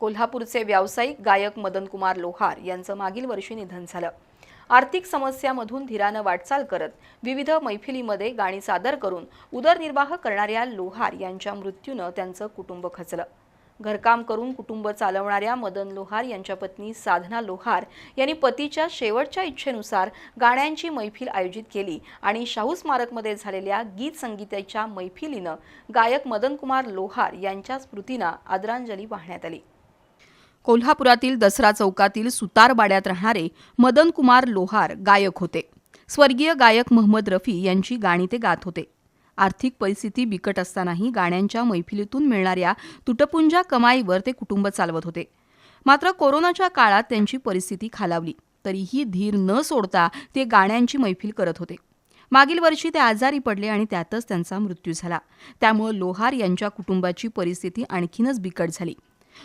कोल्हापूरचे व्यावसायिक गायक मदनकुमार लोहार यांचं मागील वर्षी निधन झालं. आर्थिक समस्यामधून धीरानं वाटचाल करत विविध मैफिलीमध्ये गाणी सादर करून उदरनिर्वाह करणाऱ्या लोहार यांच्या मृत्यूनं त्यांचं कुटुंब खचलं. घरकाम करून कुटुंब चालवणाऱ्या मदन लोहार यांच्या पत्नी साधना लोहार यांनी पतीच्या शेवटच्या इच्छेनुसार गाण्यांची मैफिल आयोजित केली आणि शाहू स्मारकमध्ये झालेल्या गीत संगीताच्या मैफिलीनं गायक मदनकुमार लोहार यांच्या स्मृतींना आदरांजली वाहण्यात आली. कोल्हापुरातील दसरा चौकातील सुतारवाड्यात राहणारे मदनकुमार लोहार गायक होते. स्वर्गीय गायक मोहम्मद रफी यांची गाणी ते गात होते. आर्थिक परिस्थिती बिकट असतानाही गाण्यांच्या मैफिलीतून मिळणाऱ्या तुटपुंजा कमाईवर ते कुटुंब चालवत होते. मात्र कोरोनाच्या काळात त्यांची परिस्थिती खालावली. तरीही धीर न सोडता ते गाण्यांची मैफिल करत होते. मागील वर्षी ते आजारी पडले आणि त्यातच त्यांचा मृत्यू झाला. त्यामुळे लोहार यांच्या कुटुंबाची परिस्थिती आणखीनच बिकट झाली.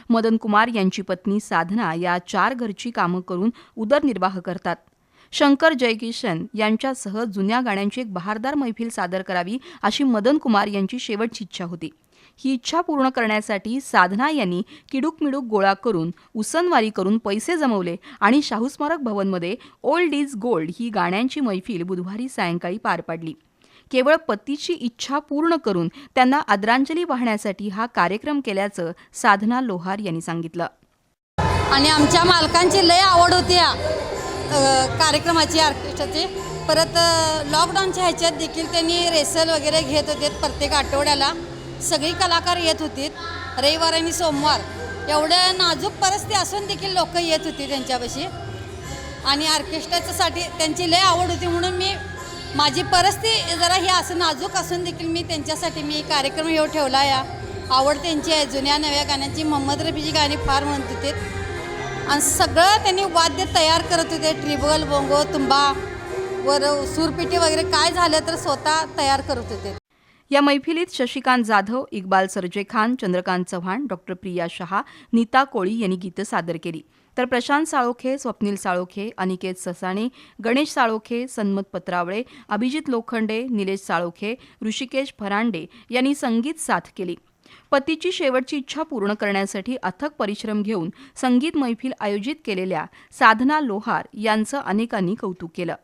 मदन कुमार यांची पत्नी साधना या चार घरची कामं करून उदरनिर्वाह करतात. शंकर जयकिशन यांच्यासह जुन्या गाण्यांची एक बहारदार मैफिल सादर करावी अशी मदन कुमार यांची शेवटची इच्छा होती. ही इच्छा पूर्ण करण्यासाठी साधना यांनी किडूक मिडूक गोळा करून उसनवारी करून पैसे जमवले आणि शाहू स्मारक भवनमध्ये ओल्ड इज गोल्ड ही गाण्यांची मैफिल बुधवारी सायंकाळी पार पाडली. केवळ पतीची इच्छा पूर्ण करून त्यांना आदरांजली वाहण्यासाठी हा कार्यक्रम केल्याचं साधना लोहार यांनी सांगितलं. आणि आमच्या मालकांची लय आवड होती या कार्यक्रमाची ऑर्केस्ट्राची. परत लॉकडाऊनच्या ह्याच्यात देखील त्यांनी रेसल वगैरे घेत होते प्रत्येक आठवड्याला. सगळी कलाकार येत होते रविवार आणि सोमवार. एवढं नाजूक परिस्थिती असून देखील लोक येत होती त्यांच्यापाशी. आणि ऑर्केस्ट्राच्यासाठी त्यांची लय आवड होती म्हणून मी माझी परिस्थिती जरा ही असं नाजूक असून देखील मी त्यांच्यासाठी मी कार्यक्रम येऊ ठेवला या. आवड त्यांची आहे जुन्या नव्या गाण्यांची. मोहम्मद रफीची गाणी फार म्हणत होते. आणि सगळं त्यांनी वाद्य तयार करत होते. ट्रिबल बोंगो तुंबा वर सूरपिटी वगैरे काय झालं तर स्वतः तयार करत होते. या मैफिलीत शशिकांत जाधव इक्बाल सरजे खान चंद्रकांत चव्हाण डॉक्टर प्रिया शहा नीता कोळी यांनी गीतं सादर केली. तर प्रशांत साळोखे स्वप्नील साळोखे अनिकेत ससाणे गणेश साळोखे सन्मत पत्रावळे अभिजित लोखंडे निलेश साळोखे ऋषिकेश फरांडे यांनी संगीत साथ केली. पतीची शेवटची इच्छा पूर्ण करण्यासाठी अथक परिश्रम घेऊन संगीत मैफिल आयोजित केलेल्या साधना लोहार यांचं अनेकांनी कौतुक केलं.